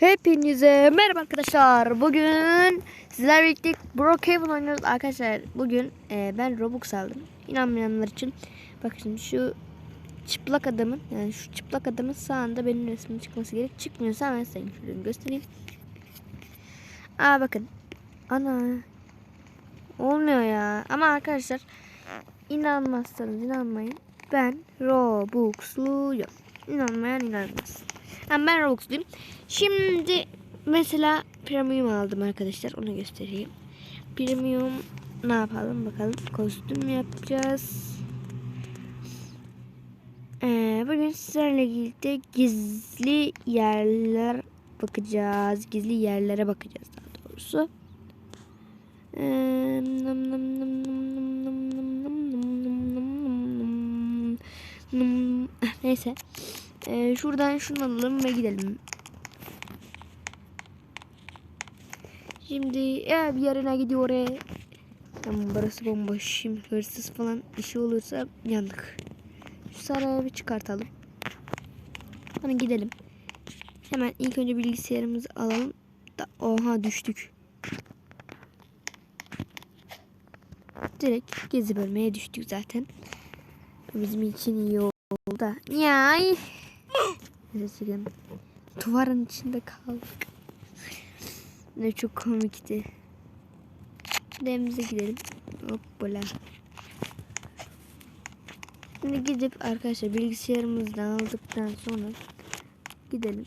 Hepinize merhaba arkadaşlar. Bugün sizlerle birlikte Brookhaven oynuyoruz arkadaşlar. Bugün e, ben Robux aldım. İnanmayanlar için bakın şimdi şu çıplak adamın yani şu çıplak adamın sağında benim resmim çıkması gerek. Çıkmıyorsa ben size göstereyim. Aa bakın. Ana. Olmuyor ya. Ama arkadaşlar inanmazsanız inanmayın. Ben Robux'luyum. İnanmayan inanmaz. Yani ben Robux'luyum. Şimdi mesela premium aldım arkadaşlar. Onu göstereyim. Premium ne yapalım bakalım. Kostüm yapacağız. Ee, bugün sizlerle birlikte gizli yerler bakacağız. Gizli yerlere bakacağız daha doğrusu. Ee. Neyse. Ee, şuradan şunu alalım ve gidelim. Şimdi ya bir yerine gidiyor oraya. Tamam burası bomboş. Şimdi hırsız falan bir şey olursa yandık. Şu saraya bir çıkartalım. Hani gidelim. Hemen ilk önce bilgisayarımızı alalım. Da, oha düştük. Direkt gezi bölmeye düştük zaten. Bizim için iyi oldu. Ya. Gerçekten duvarın içinde kaldık. Ne çok komikti. Evimize gidelim. Hoppala. Şimdi gidip arkadaşlar bilgisayarımızdan aldıktan sonra gidelim.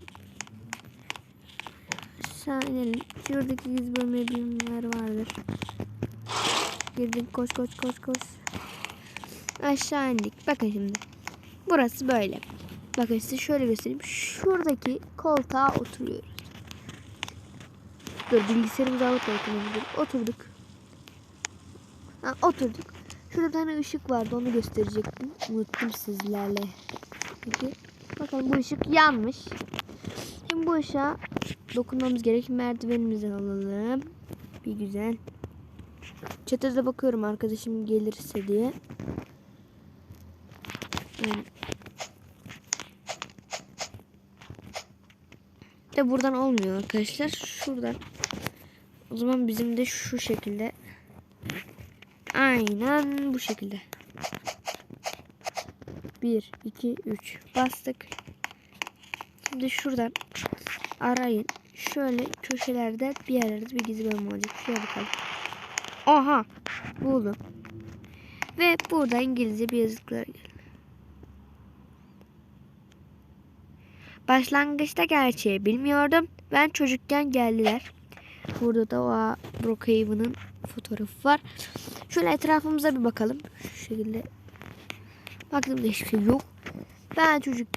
Aşağı inelim. Şuradaki gizli bölme vardır. Girdim koş koş koş koş. Aşağı indik. Bakın şimdi. Burası böyle. Bakın size şöyle göstereyim. Şuradaki koltuğa oturuyoruz. Dur bilgisayarımızı alıp. Oturduk. Ha, oturduk. Şurada bir tane ışık vardı onu gösterecektim. Unuttum sizlerle. Peki. Bakın bu ışık yanmış. Şimdi bu ışığa dokunmamız gerek. Merdivenimizden alalım. Bir güzel. Çatıda bakıyorum arkadaşım gelirse diye. Yani de buradan olmuyor arkadaşlar. Şuradan. O zaman bizim de şu şekilde. Aynen bu şekilde. 1, 2, 3 bastık. Şimdi şuradan arayın. Şöyle köşelerde bir yerlerde bir gizli bölüm olacak. Şuraya bakalım. Aha buldum. Ve burada İngilizce bir yazıklar geldi. Başlangıçta gerçeği bilmiyordum. Ben çocukken geldiler. Burada da o Brookhaven'ın fotoğrafı var. Şöyle etrafımıza bir bakalım. Şu şekilde. Baktığımda hiçbir şey yok. Ben çocuk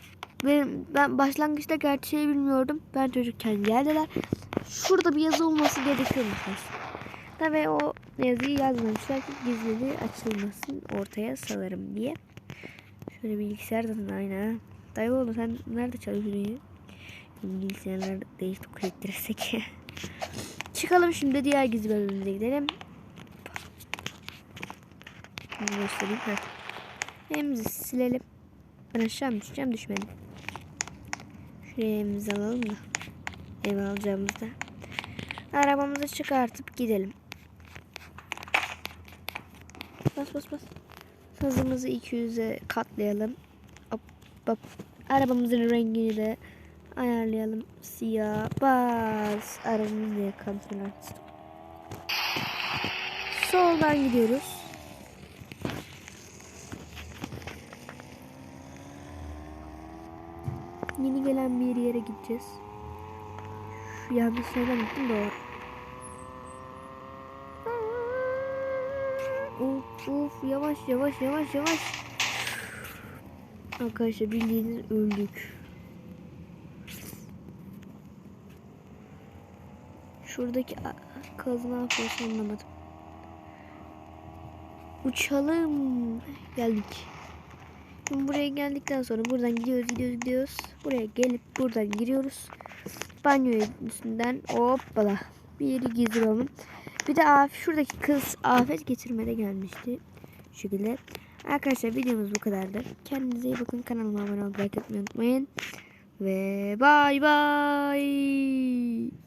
ben, ben başlangıçta gerçeği bilmiyordum. Ben çocukken geldiler. Şurada bir yazı olması gerekiyormuş. Tabii o yazıyı yazmamışlar ki gizliliği açılmasın ortaya salarım diye. Şöyle bilgisayardan aynen. Dayı oğlum sen nerede çalışıyorsun ya? Bilgisayarlar değiş tokuş ettirirsek. Çıkalım şimdi diğer gizli bölümümüze gidelim. Bunu göstereyim. Heh. Elimizi silelim. Ben aşağı mı düşeceğim? Düşmedim. Şuraya elimizi alalım da. Ev alacağımızda. Arabamızı çıkartıp gidelim. Bas bas bas. Hızımızı 200'e katlayalım. Hop. Arabamızın rengini de ayarlayalım. Siyah. Bas. Arabamızı yakalım. Soldan gidiyoruz. Yeni gelen bir yere gideceğiz. Şu yanlış söylemedim doğru. Uf uf yavaş yavaş yavaş yavaş. Arkadaşlar bildiğiniz öldük. Şuradaki kaz ne yapıyorsa anlamadım. Uçalım. Geldik. Şimdi buraya geldikten sonra buradan gidiyoruz gidiyoruz gidiyoruz. Buraya gelip buradan giriyoruz. Banyo üstünden hoppala. Bir yeri gizli. Bir de şuradaki kız afet getirmede gelmişti. Şu şekilde. Arkadaşlar videomuz bu kadardır. Kendinize iyi bakın. Kanalıma abone olmayı unutmayın. Ve bay bay.